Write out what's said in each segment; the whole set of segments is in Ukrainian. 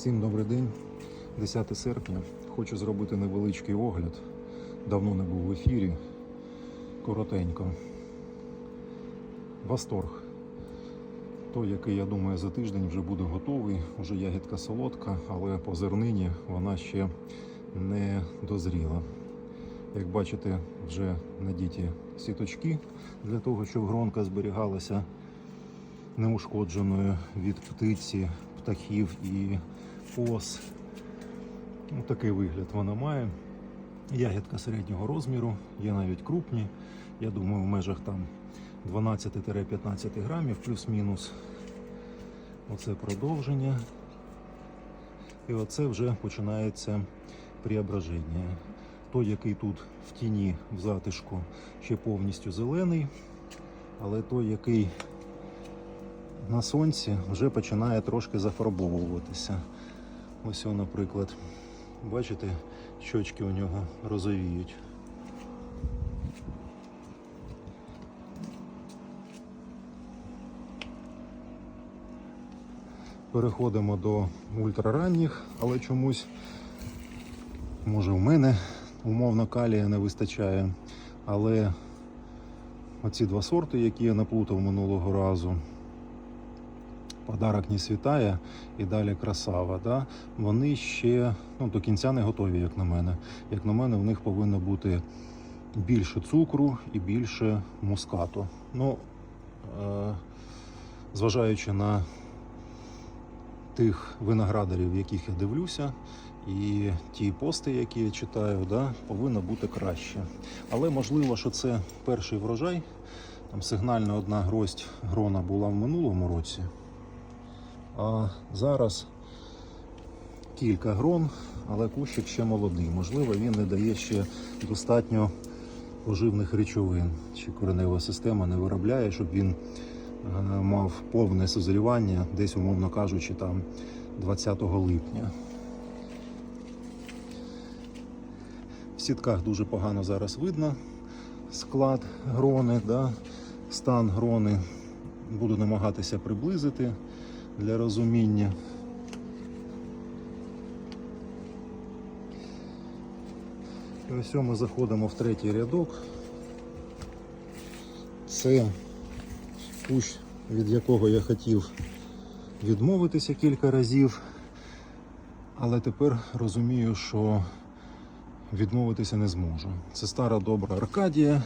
Всім добрий день. 10 серпня. Хочу зробити невеличкий огляд. Давно не був в ефірі. Коротенько. Восторг. Той, який, я думаю, за тиждень вже буде готовий. Уже ягідка солодка, але по зернині вона ще не дозріла. Як бачите, вже надіті сіточки для того, щоб гронка зберігалася неушкодженою від птиці, птахів і ос. Ну, такий вигляд вона має. Ягідка середнього розміру, є навіть крупні. Я думаю, в межах там 12-15 грамів, плюс-мінус. Оце продовження. І оце вже починається преображення. Той, який тут в тіні, в затишку, ще повністю зелений, але той, який на сонці, вже починає трошки зафарбовуватися. Ось, о, наприклад, бачите, щочки у нього розовіють. Переходимо до ультраранніх, але чомусь, може, в мене умовно калія не вистачає. Але оці два сорти, які я наплутав минулого разу, подарок не світає і далі красава. Да? Вони ще ну, до кінця не готові, як на мене. Як на мене, в них повинно бути більше цукру і більше мускату. Ну, е- зважаючи на тих виноградарів, яких я дивлюся, і ті пости, які я читаю, да, повинно бути краще. Але можливо, що це перший врожай. Там сигнальна одна гроздь грона була в минулому році. А зараз кілька грон, але кущик ще молодий. Можливо, він не дає ще достатньо поживних речовин. Чи коренева система не виробляє, щоб він е, мав повне созрівання, десь, умовно кажучи, там 20 липня. В сітках дуже погано зараз видно склад грони, да, стан грони. Буду намагатися приблизити для розуміння. І ось ми заходимо в третій рядок. Це кущ, від якого я хотів відмовитися кілька разів, але тепер розумію, що відмовитися не зможу. Це стара добра Аркадія.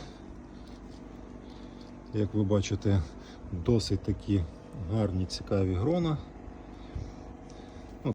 Як ви бачите, досить такі гарні цікаві грона.